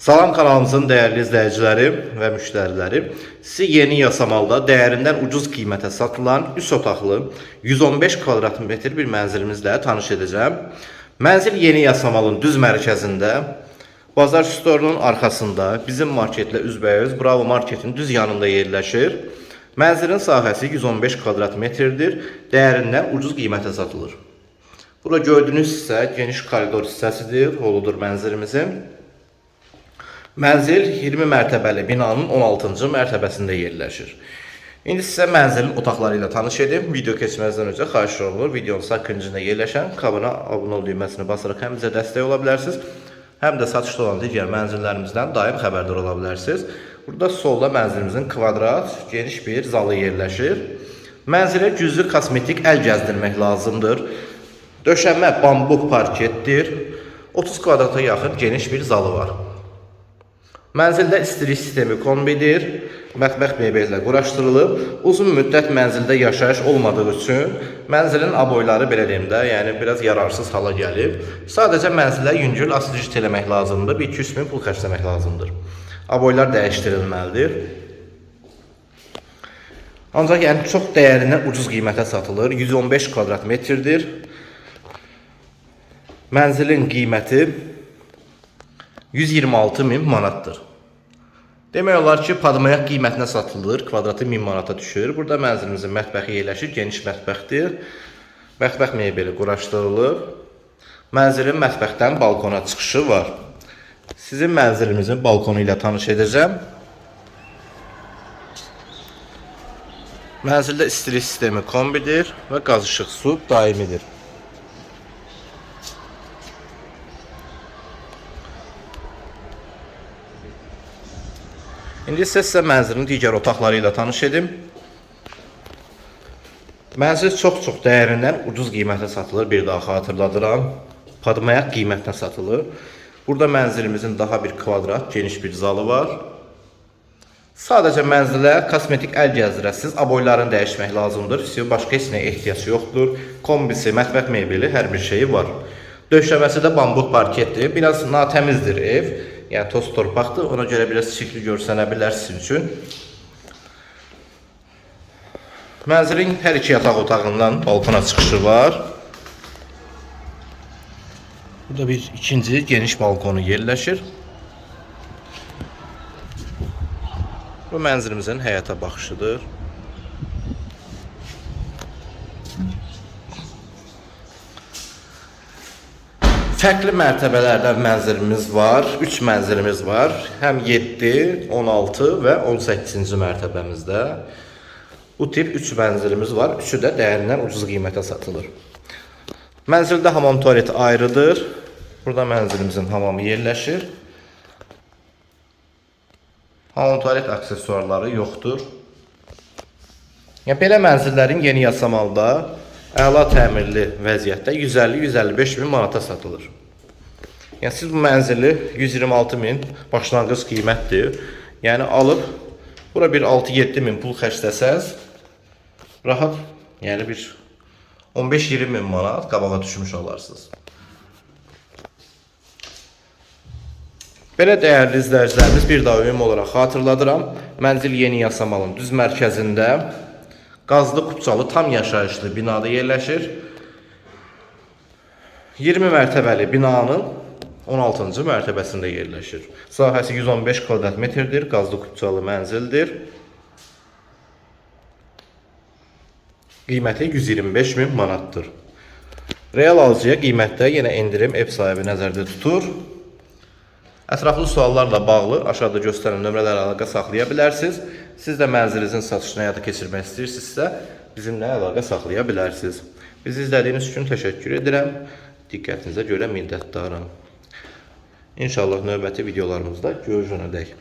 Salam kanalımızın değerli izləyiciləri və müştəriləri. Sizi yeni yasamalda dəyərindən ucuz qiymətə satılan 3 otaqlı 115 kvadrat metr bir mənzilimizlə tanış edəcəm. Mənzil yeni yasamalın düz mərkəzində Bazar Store'un arxasında bizim marketlə üzbəyüz Bravo Marketin düz yanında yerləşir. Mənzilin sahəsi 115 kvadrat metrdir. Dəyərindən ucuz qiymətə satılır. Burada gördüyünüz hissə geniş koridor hissəsidir, holudur mənzilimizin. Mənzil 20 mərtəbəli binanın 16-cı mərtəbəsində yerləşir. İndi sizə mənzilin otaqları ilə tanış edim. Video keçməzdən öncə xahiş olunur, videonun sağ küncündə yerləşən kabına abunə ol düyməsini basaraq həm bizə dəstək ola bilərsiniz, həm də satışda olan digər mənzillərimizdən daim xəbərdar ola bilərsiniz. Burada solda mənzilimizin kvadrat, geniş bir zalı yerləşir. Mənzilə cüzi kosmetik əl gəzdirmək lazımdır. Döşəmə bambuq parketdir. 30 kvadrata yaxın geniş bir zalı var. Mənzildə istilik sistemi kombidir, mətbəx mebellə quraşdırılıb. Uzun müddət mənzildə yaşayış olmadığı üçün mənzilin aboyları belə deyim də, yəni biraz yararsız hala gəlib. Sadəcə mənzilə yüngül asıcı eləmək lazımdır, bir 200 min pul xərcləmək lazımdır. Aboylar dəyişdirilməlidir. Ancaq yəni çox dəyərindən ucuz qiymətə satılır. 115 kvadrat metrdir. Mənzilin qiyməti 126 min manatdır. Demək olar ki, padmayaq qiymətinə satılır, kvadratı 1000 manata düşür. Burada mənzilimizin mətbəxi yerləşir, geniş mətbəxdir. Mətbəx mebeli quraşdırılıb. Mənzilin mətbəxdən balkona çıxışı var. Sizin mənzilimizin balkonu ilə tanış edəcəm. Mənzildə istilik sistemi kombidir və qaz işıq su daimidir. İndi isə sizə mənzilin digər otaqları ilə tanış edim. Mənzil çox-çox dəyərindən ucuz qiymətə satılır, bir daha xatırladıram. Padmayaq qiymətinə satılır. Burada mənzilimizin daha bir kvadrat, geniş bir zalı var. Sadəcə mənzilə kosmetik əl gəzdirəsiz, aboylarını dəyişmək lazımdır. Sizə başqa heç nəyə ehtiyac yoxdur. Kombisi, mətbəx mebeli, hər bir şeyi var. Döşəməsi də bambuq parketdir. Biraz natəmizdir ev. Yəni toz torpaqdır. Ona görə biraz çirkli görsənə bilər sizin üçün. Mənzilin hər iki yataq otağından balkona çıxışı var. Burada bir ikinci geniş balkonu yerləşir. Bu mənzilimizin həyata baxışıdır. Fərqli mərtəbələrdən mənzilimiz var. 3 mənzilimiz var. Həm 7, 16 və 18-ci mərtəbəmizdə. Bu tip 3 mənzilimiz var. Üçü də dəyərindən ucuz qiymətə satılır. Mənzildə hamam tualeti ayrıdır. Burada mənzilimizin hamamı yerləşir. Hamam tualet aksesuarları yoxdur. Ya belə mənzillərin yeni yasamalda əla təmirli vəziyyətdə 150-155 min manata satılır. Yəni siz bu mənzili 126 min başlanğıc qiymətdir. Yəni alıb bura bir 6-7 min pul xərcləsəz rahat, yəni bir 15-20 min manat qabağa düşmüş olarsınız. Belə dəyərli izləyicilərimiz bir daha ümumi olaraq xatırladıram. Mənzil Yeni Yasamalın düz mərkəzində qazlı kupçalı tam yaşayışlı binada yerləşir. 20 mərtəbəli binanın 16-cı mərtəbəsində yerləşir. Sahəsi 115 kvadrat metrdir, qazlı kupçalı mənzildir. Qiyməti 125 min manatdır. Real alıcıya qiymətdə yenə endirim ev sahibi nəzərdə tutur. Ətraflı suallarla bağlı aşağıda göstərilən nömrələrə əlaqə saxlaya bilərsiniz. Siz də mənzilinizin satışını həyata keçirmək istəyirsinizsə, bizimlə əlaqə saxlaya bilərsiniz. Bizi izlədiyiniz üçün təşəkkür edirəm. Diqqətinizə görə minnətdaram. İnşallah növbəti videolarımızda görüşənədək.